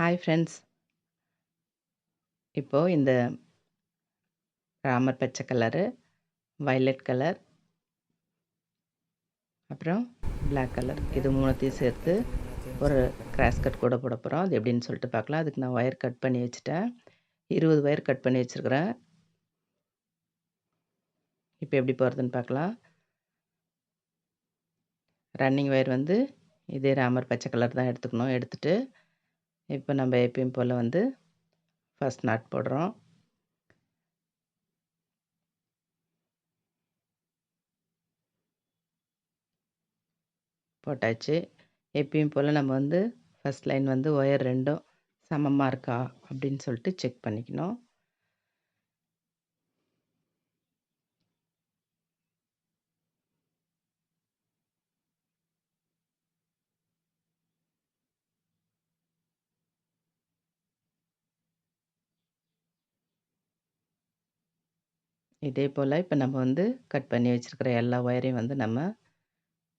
Hi friends இப்போது இந்த ராமர் பச்சை கலரு வயலட் கலர் அப்புறம் பிளாக் கலர் இது மூணுத்தையும் சேர்த்து ஒரு கிராஸ் கட் கூட போட போகிறோம் அது எப்படின்னு சொல்லிட்டு பார்க்கலாம். அதுக்கு நான் ஒயர் கட் பண்ணி வச்சுட்டேன். இருபது ஒயர் கட் பண்ணி வச்சுருக்கிறேன். இப்போ எப்படி போகிறதுன்னு பார்க்கலாம். ரன்னிங் ஒயர் வந்து இதே ராமர் பச்சை கலர் தான் எடுத்துக்கணும். எடுத்துகிட்டு இப்போ நம்ம எப்பயும் போல் வந்து ஃபஸ்ட் நாட் போடுறோம். போட்டாச்சு. எப்பயும் போல் நம்ம வந்து ஃபஸ்ட் லைன் வந்து ஒயர் ரெண்டும் சமமாக இருக்கா அப்படின்னு சொல்லிட்டு செக் பண்ணிக்கணும். இதே போல் இப்போ நம்ம வந்து கட் பண்ணி வச்சுருக்கிற எல்லா ஒயரையும் வந்து நம்ம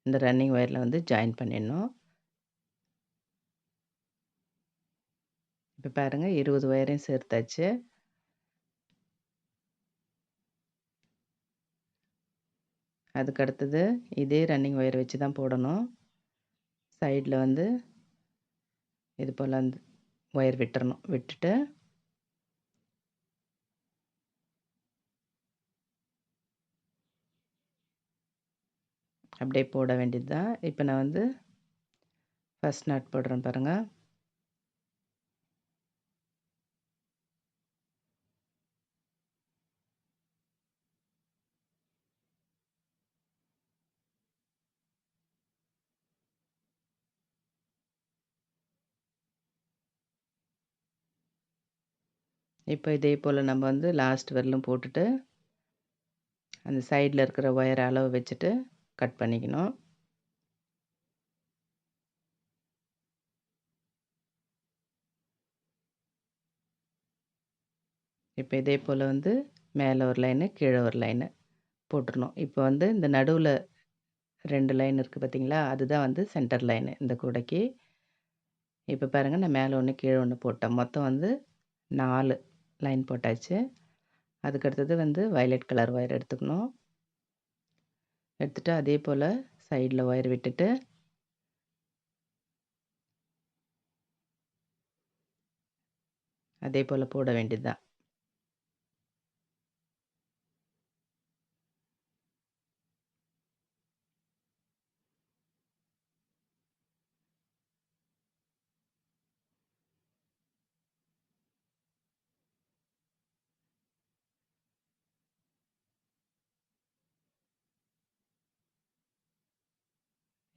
இந்த ரன்னிங் ஒயரில் வந்து ஜாயின் பண்ணிடணும். இப்போ பாருங்கள் இருபது ஒயரையும் சேர்த்தாச்சு. அதுக்கு அடுத்தது இதே ரன்னிங் ஒயர் வச்சு தான் போடணும். சைடில் வந்து இது போல் வந்து ஒயர் விட்டுறணும். விட்டுட்டு அப்படியே போட வேண்டியது தான் இப்போ நான் வந்து ஃபஸ்ட் நாட் போடுறேன் பாருங்கள் இப்போ இதே போல் நம்ம வந்து லாஸ்ட் வரலும் போட்டுட்டு அந்த சைடில் இருக்கிற ஒயர் அளவு வச்சுட்டு கட் பண்ணிக்கணும். இப்போ இதே போல் வந்து மேலே ஒரு லைனு கீழே ஒரு லைனு போட்டுருணும் இப்போ வந்து இந்த நடுவில் ரெண்டு லைன் இருக்குது பார்த்தீங்களா? அதுதான் வந்து சென்டர் லைனு இந்த கூடைக்கு. இப்போ பாருங்கள் நான் மேலே ஒன்று கீழே ஒன்று போட்டேன். மொத்தம் வந்து நாலு லைன் போட்டாச்சு. அதுக்கடுத்தது வந்து வயலட் கலர் ஒயர் எடுத்துக்கணும். எடுத்துகிட்டு அதே போல் சைடில் ஒயர் விட்டுட்டு அதே போல் போட வேண்டியதுதான்.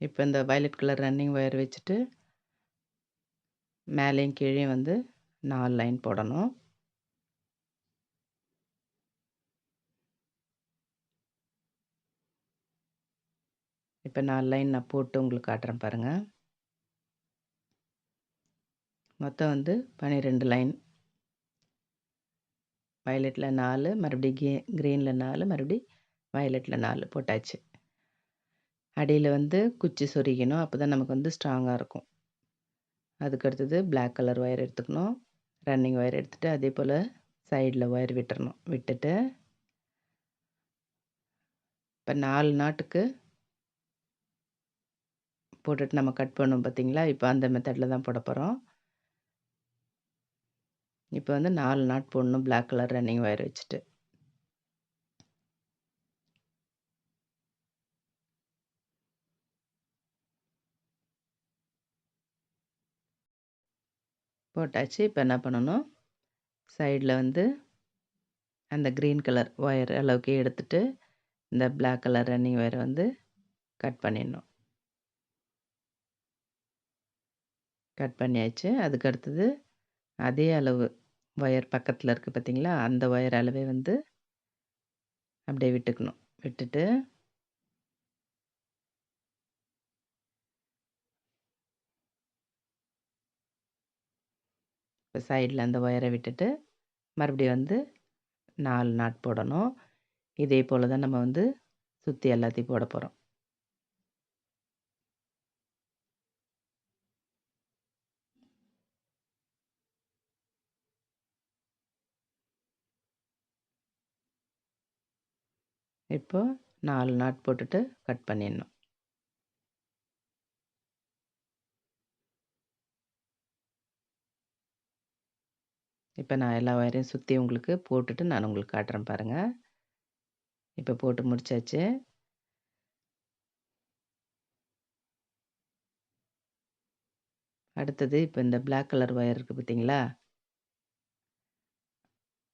இப்போ இந்த வயலட் கலர் ரன்னிங் ஒயர் வச்சுட்டு மேலேயும் கீழே வந்து நாலு லைன் போடணும். இப்போ நாலு லைன் நான் போட்டு உங்களுக்கு காட்டுறேன் பாருங்கள் மொத்தம் வந்து பன்னிரெண்டு லைன் வயலட்டில் நாலு மறுபடியும் கே க்ரீனில் நாலு மறுபடி வயலட்டில் நாலு போட்டாச்சு. அடியில் வந்து குச்சி சொருகிக்கணும். அப்போ தான் நமக்கு வந்து ஸ்ட்ராங்காக இருக்கும். அதுக்கு அடுத்தது பிளாக் கலர் ஒயர் எடுத்துக்கணும். ரன்னிங் ஒயர் எடுத்துகிட்டு அதே போல் சைடில் ஒயர் விட்டுறணும். விட்டுட்டு இப்போ நாலு நாட்டுக்கு போட்டுட்டு நம்ம கட் பண்ணோம் பார்த்தீங்களா இப்போ அந்த மெத்தடில் தான் போட போகிறோம் இப்போ வந்து நாலு நாட் போடணும் பிளாக் கலர் ரன்னிங் ஒயர் வச்சுட்டு. போட்டாச்சு. இப்போ என்ன பண்ணணும்? சைடில் வந்து அந்த க்ரீன் கலர் ஒயர் அளவுக்கு எடுத்துட்டு இந்த பிளாக் கலர் ரன்னிங் ஒயரை வந்து கட் பண்ணிடணும். கட் பண்ணியாச்சு. அதுக்கு அடுத்தது அதே அளவு ஒயர் பக்கத்தில் இருக்குது பார்த்திங்களா அந்த ஒயர் அளவே வந்து அப்படியே விட்டுக்கணும். விட்டுட்டு இப்போ சைடில் அந்த ஒயரை விட்டுட்டு மறுபடியும் வந்து நாலு நாட் போடணும். இதே போல் தான் நம்ம வந்து சுற்றி எல்லாத்தையும் போட போகிறோம் இப்போ நாலு நாட் போட்டுட்டு கட் பண்ணிடணும். இப்போ நான் எல்லா ஒயரையும் சுற்றி உங்களுக்கு போட்டுட்டு நான் உங்களுக்கு காட்டுறேன் பாருங்கள் இப்போ போட்டு முடிச்சாச்சு. அடுத்தது இப்போ இந்த பிளாக் கலர் ஒயர் இருக்குது பார்த்தீங்களா?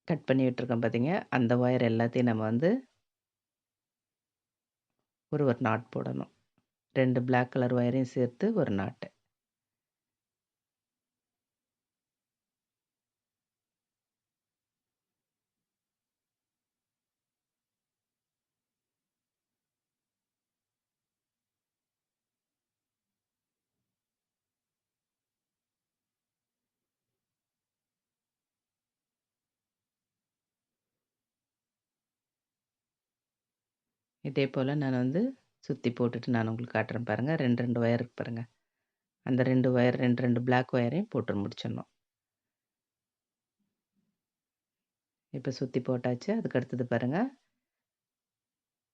கட் பண்ணி விட்டுருக்கோம் பார்த்தீங்க. அந்த ஒயர் எல்லாத்தையும் நம்ம வந்து ஒரு ஒரு நாட் போடணும். ரெண்டு பிளாக் கலர் ஒயரையும் சேர்த்து ஒரு நாட்டு. இதே போல் நான் வந்து சுற்றி போட்டுட்டு நான் உங்களுக்கு காட்டுறேன் பாருங்கள் ரெண்டு ரெண்டு ஒயர் இருக்கு பாருங்க. அந்த ரெண்டு ஒயர் 2, 2 பிளாக் ஒயரையும் போட்டு முடிச்சிடணும். இப்போ சுற்றி போட்டாச்சு. அதுக்கு அடுத்தது பாருங்கள்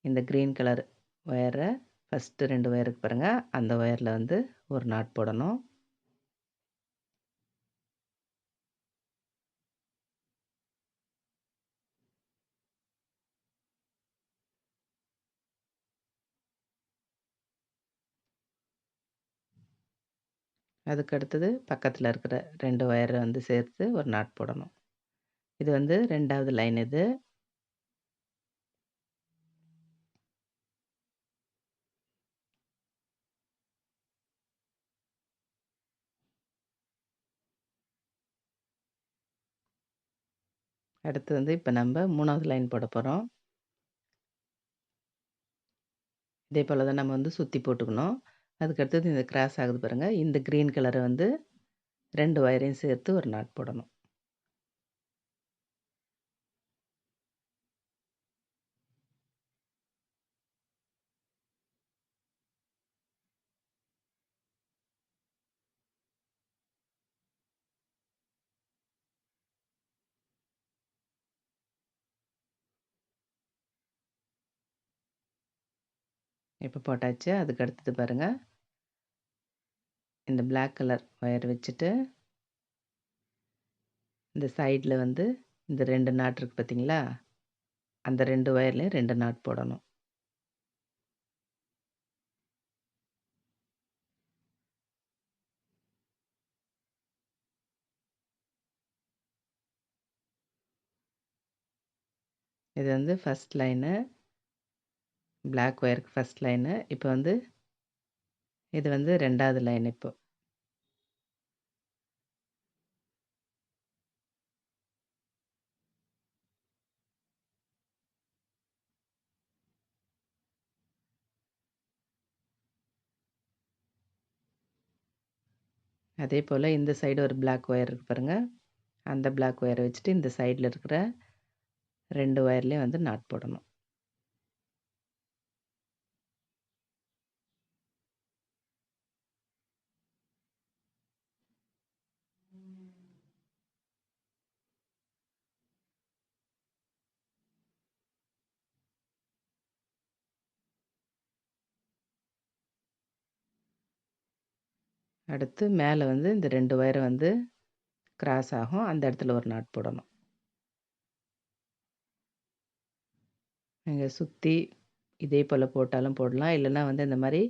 இந்த க்ரீன் கலர் ஒயரை ஃபஸ்ட்டு ரெண்டு ஒயருக்கு பாருங்கள் அந்த ஒயரில் வந்து ஒரு நாட் போடணும். அதுக்கு அடுத்தது பக்கத்தில் இருக்கிற ரெண்டு ஒயரை வந்து சேர்த்து ஒரு நாட் போடணும். இது வந்து ரெண்டாவது லைன் இது. அடுத்து வந்து இப்போ நம்ம மூணாவது லைன் போட போகிறோம் இதே போல் தான் நம்ம வந்து சுற்றி போட்டுக்கணும். அதுக்கு அடுத்தது இந்த கிராஸ் ஆகுது பாருங்கள் இந்த க்ரீன் கலரை வந்து ரெண்டு ஒயரையும் சேர்த்து ஒரு நாட் போடணும். இப்போ போட்டாச்சு. அதுக்கு அடுத்தது பாருங்கள் இந்த பிளாக் கலர் ஒயர் வச்சுட்டு இந்த சைடில் வந்து இந்த ரெண்டு நாட் இருக்குது பார்த்தீங்களா? அந்த ரெண்டு ஒயர்லேயும் ரெண்டு நாட் போடணும். இது வந்து ஃபர்ஸ்ட் லைனு. பிளாக் ஒயருக்கு ஃபர்ஸ்ட் லைனு. இப்போ வந்து இது வந்து ரெண்டாவது லைன் இப்போ. அதே போல் இந்த சைடு ஒரு பிளாக் ஒயர் இருக்கு பாருங்க. அந்த பிளாக் ஒயரை வச்சுட்டு இந்த சைடில் இருக்கிற ரெண்டு ஒயர்லேயும் வந்து நாட் போடணும். அடுத்து மேலே வந்து இந்த 2 ஒயர வந்து கிராஸ் ஆகும். அந்த இடத்துல ஒரு நாட் போடணும். நீங்கள் சுற்றி இதே போல் போட்டாலும் போடலாம். இல்லைன்னா வந்து இந்த மாதிரி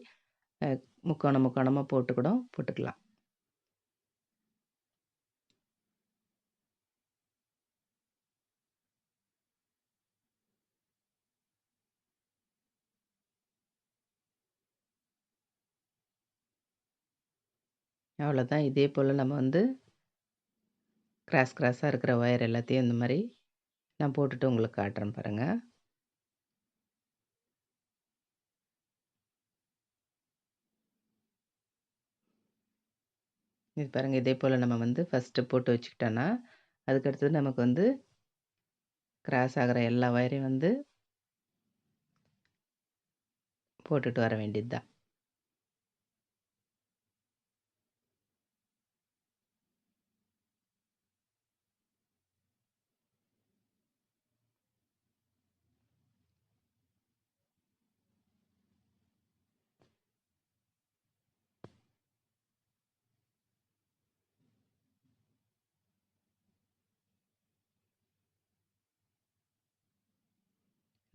முக்கோணம் முக்கோணமாக போட்டு கூட போட்டுக்கலாம். அவ்வளோதான். இதே போல் நம்ம வந்து கிராஸ் கிராஸாக இருக்கிற ஒயர் எல்லாத்தையும் இந்த மாதிரி நான் போட்டுட்டு உங்களுக்கு காட்டுறேன் பாருங்கள் இது பாருங்கள் இதே போல் நம்ம வந்து ஃபர்ஸ்ட்டு போட்டு வச்சுக்கிட்டோன்னா, அதுக்கடுத்தது நமக்கு வந்து கிராஸ் ஆகிற எல்லா ஒயரையும் வந்து போட்டுட்டு வர வேண்டியது தான்.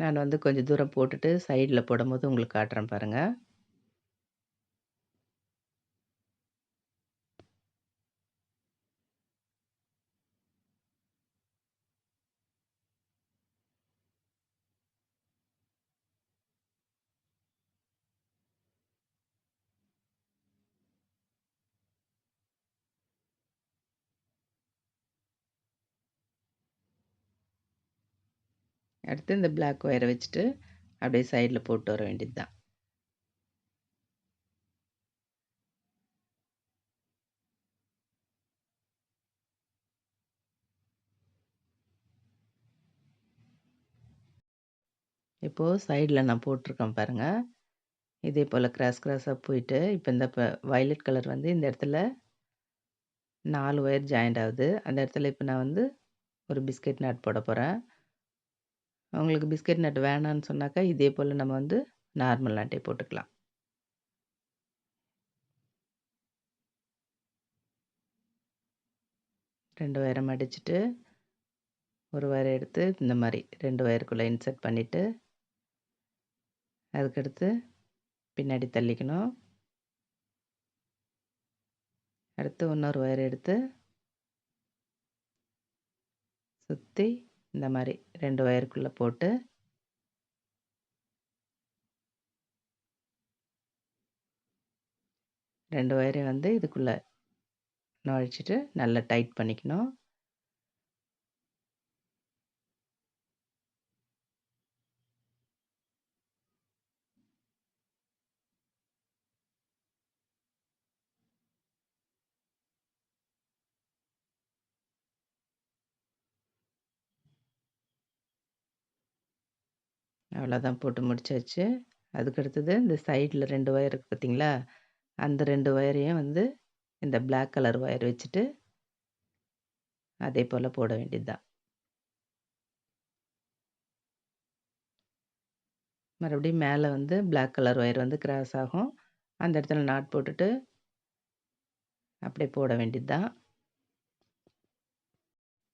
நான் வந்து கொஞ்சம் தூரம் போட்டுட்டு சைடில் போடும்போது உங்களுக்கு காட்டுறேன் பாருங்கள் அடுத்து இந்த பிளாக் ஒயரை வச்சுட்டு அப்படியே சைடில் போட்டு வர வேண்டியது தான் இப்போது சைடில் நான் போட்டிருக்கேன் பாருங்கள் இதே போல் கிராஸ் கிராஸாக போயிட்டு இப்போ இந்த இப்போ வயலட் கலர் வந்து இந்த இடத்துல நாலு ஒயர் ஜாயிண்ட் ஆகுது. அந்த இடத்துல இப்போ நான் வந்து ஒரு பிஸ்கெட் நட் போட போகிறேன் உங்களுக்கு பிஸ்கட் நட் வேணான்னு சொன்னாக்கா இதே போல் நம்ம வந்து நார்மல் அட்டை போட்டுக்கலாம். ரெண்டு வயரம் அடிச்சுட்டு ஒரு வயர் எடுத்து இந்த மாதிரி ரெண்டு ஒயருக்குள்ளே இன்சர்ட் பண்ணிவிட்டு அதுக்கடுத்து பின்னாடி தள்ளிக்கணும். அடுத்து இன்னொரு ஒயர் எடுத்து சுற்றி இந்த மாதிரி ரெண்டு ஒயருக்குள்ளே போட்டு ரெண்டு ஒயரையும் வந்து இதுக்குள்ளே நுழைச்சிட்டு நல்லா டைட் பண்ணிக்கணும். அவ்வளோதான் போட்டு முடிச்சாச்சு. அதுக்கு அடுத்தது இந்த சைடில் ரெண்டு ஒயர் இருக்குது பார்த்தீங்களா? அந்த ரெண்டு ஒயரையும் வந்து இந்த பிளாக் கலர் ஒயர் வச்சுட்டு அதே போல் போட வேண்டியது தான் மறுபடியும் மேலே வந்து பிளாக் கலர் ஒயர் வந்து கிராஸ் ஆகும். அந்த இடத்துல நாட் போட்டுட்டு அப்படியே போட வேண்டியது தான்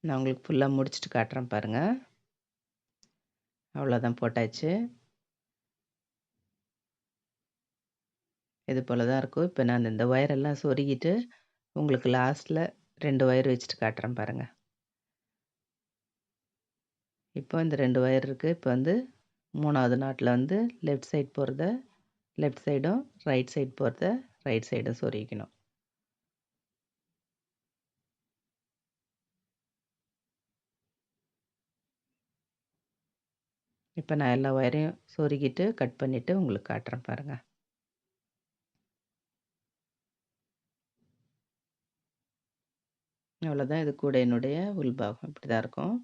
நான் உங்களுக்கு ஃபுல்லாக முடிச்சுட்டு காட்டுறேன் பாருங்கள் அவ்வளோதான் போட்டாச்சு. இது போல் தான் இருக்கும். இப்போ நான் இந்த ஒயரெல்லாம் சொருகிட்டு உங்களுக்கு லாஸ்ட்டில் ரெண்டு ஒயர் வச்சுட்டு காட்டுறேன் பாருங்கள் இப்போ இந்த ரெண்டு ஒயர் இருக்குது இப்போ வந்து மூணாவது நாட்டில் வந்து லெஃப்ட் சைட் போகிறத லெஃப்ட் சைடும் ரைட் சைட் போகிறத ரைட் சைடும் சொருகிக்கணும். இப்போ நான் எல்லா ஒயரையும் சொருகிட்டு கட் பண்ணிவிட்டு உங்களுக்கு காட்டுறேன் பாருங்கள் அவ்வளோதான் இது கூட என்னுடைய உள்பாகம். இப்படி தான் இருக்கும்.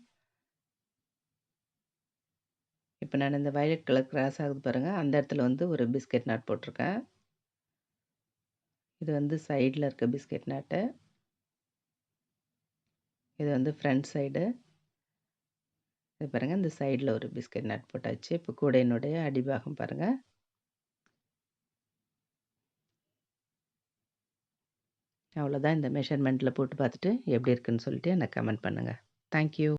இப்போ நான் இந்த வயலட் கலர் கிராஸ் ஆகுது பாருங்கள் அந்த இடத்துல வந்து ஒரு பிஸ்கெட் நாட் போட்டிருக்கேன். இது வந்து சைடில் இருக்க பிஸ்கெட் நாட்டு இது வந்து ஃப்ரண்ட் சைடு இது பாருங்கள் இந்த சைடில் ஒரு பிஸ்கட் நட் போட்டாச்சு. இப்போ கூடையினுடைய அடிபாகம் பாருங்கள் அவ்வளோதான் இந்த மெஷர்மெண்ட்டில் போட்டு பார்த்துட்டு எப்படி இருக்குன்னு சொல்லிட்டு எனக்கு கமெண்ட் பண்ணுங்கள் தேங்க்யூ